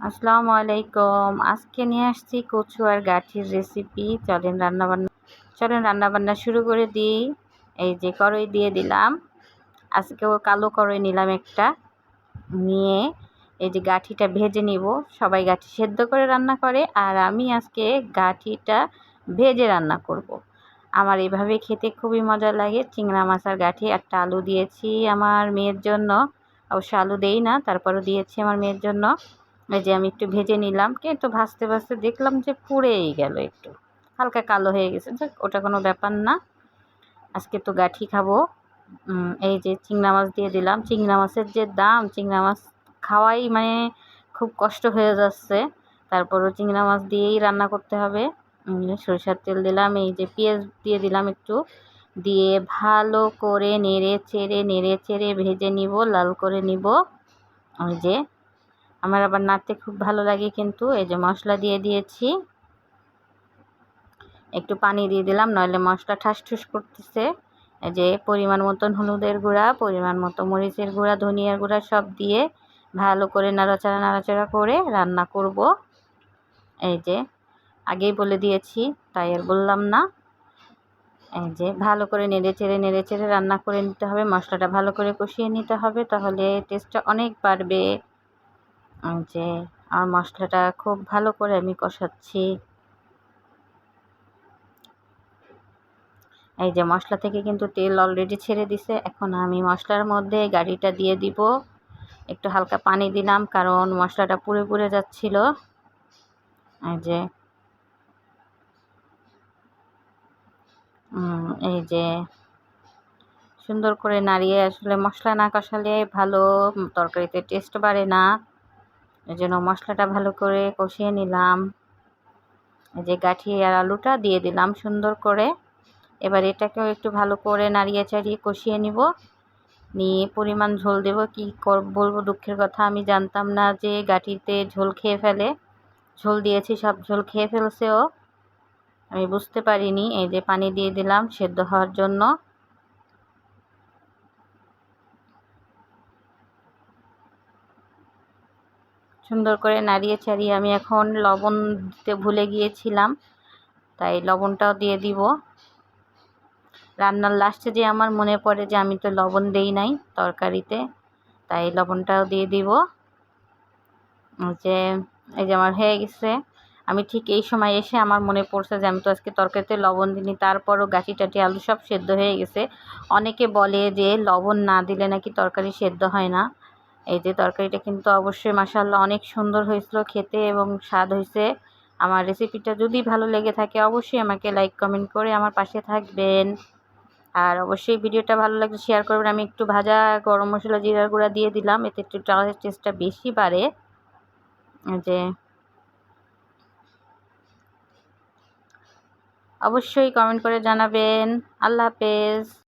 আসসালামু আলাইকুম। আজকে নিয়ে আসছি কচু আর গাঠির রেসিপি চলেন রান্নাবান্না চলেন রান্নাবান্না শুরু করে দিই। এই যে কড়াই দিয়ে দিলাম। আজকেও কালো কড়াই নিলাম একটা। নিয়ে এই যে গাঠিটা ভেজে নিব। সবাই গাঠি সেদ্ধ করে রান্না করে। আর আমি আজকে গাঠিটা ভেজে রান্না করব। আমার এভাবে খেতে খুবই মজা লাগে। চিংড়া মাছ আর গাঠি, একটা আলু দিয়েছি আমার মেয়ের জন্য। অবশ্য আলু দেই না, তারপরও দিয়েছি আমার মেয়ের জন্য। এই যে আমি একটু ভেজে নিলাম কিন্তু ভাজতে ভাজতে দেখলাম যে পুড়েই গেল একটু। হালকা কালো হয়ে গেছে, যাক, ওটা কোনো ব্যাপার না। আজকে তো গাঠি খাব। এই যে চিংড়া মাছ দিয়ে দিলাম। চিংড়া মাছের যে দাম, চিংড়া মাছ খাওয়াই মানে খুব কষ্ট হয়ে যাচ্ছে। তারপরও চিংড়া মাছ দিয়েই রান্না করতে হবে। সরিষার তেল দিলাম, এই যে পেঁয়াজ দিয়ে দিলাম একটু। দিয়ে ভালো করে নেড়ে চেড়ে নেড়ে চেড়ে ভেজে নিব, লাল করে নিব। ওই যে আমার আবার নাড়তে খুব ভালো লাগে কিন্তু, এই যে মশলা দিয়ে দিয়েছি। একটু পানি দিয়ে দিলাম, নইলে মশলা ঠাস ঠুস করতেছে। এই যে পরিমাণ মতন হলুদের গুঁড়া, পরিমাণ মতো মরিচের গুঁড়া, ধনিয়ার গুঁড়া সব দিয়ে ভালো করে নাড়াচাড়া নাড়াচাড়া করে রান্না করব। এই যে আগেই বলে দিয়েছি, তাই আর বললাম না। এই যে ভালো করে নেড়ে চেড়ে নেড়ে চেড়ে রান্না করে নিতে হবে, মশলাটা ভালো করে কষিয়ে নিতে হবে, তাহলে টেস্টটা অনেক বাড়বে। যে আর মশলাটা খুব ভালো করে আমি কষাচ্ছি। এই যে মশলা থেকে কিন্তু তেল অলরেডি ছেড়ে দিছে। এখন আমি মশলার মধ্যে গাড়িটা দিয়ে দিব। একটু হালকা পানি দিলাম কারণ মশলাটা পুড়ে পুড়ে যাচ্ছিল। এই যে। এই যে। সুন্দর করে নাড়িয়ে আসলে মশলা না কষালে ভালো তরকারিতে টেস্ট বাড়ে না। এই জন্য মশলাটা ভালো করে কষিয়ে নিলাম। যে গাঠি আর আলুটা দিয়ে দিলাম সুন্দর করে। এবার এটাকেও একটু ভালো করে নাড়িয়ে চাড়িয়ে কষিয়ে নিব। নিয়ে পরিমাণ ঝোল দেব। কি বলব দুঃখের কথা, আমি জানতাম না যে গাঠিতে ঝোল খেয়ে ফেলে। ঝোল দিয়েছি, সব ঝোল খেয়ে ফেলছেও আমি বুঝতে পারিনি, এই যে পানি দিয়ে দিলাম সেদ্ধ হওয়ার জন্য। সুন্দর করে নাড়িয়ে ছাড়িয়ে আমি এখন লবণ দিতে ভুলে গিয়েছিলাম, তাই লবণটাও দিয়ে দিব। রান্নার লাস্টে যে আমার মনে পড়ে যে আমি তো লবণ দেই নাই তরকারিতে, তাই লবণটাও দিয়ে দিব। যে, এই যে আমার হয়ে গেছে। আমি ঠিক এই সময় এসে আমার মনে পড়ছে যে আমি তো আজকে তরকারিতে লবণ দিইনি, তারপরও গাছি টাটি আলু সব সেদ্ধ হয়ে গেছে। অনেকে বলে যে লবণ না দিলে নাকি তরকারি সেদ্ধ হয় না। এই যে তরকারিটা কিন্তু অবশ্যই মাসাল্লাহ অনেক সুন্দর হয়েছিল খেতে এবং স্বাদ হয়েছে। আমার রেসিপিটা যদি ভালো লেগে থাকে অবশ্যই আমাকে লাইক কমেন্ট করে আমার পাশে থাকবেন। আর অবশ্যই ভিডিওটা ভালো লাগলে শেয়ার করবেন। আমি একটু ভাজা গরম মশলা জিরার গুঁড়া দিয়ে দিলাম, এতে একটু চালের টেস্টটা বেশি বাড়ে। যে অবশ্যই কমেন্ট করে জানাবেন। আল্লাহ হাফেজ।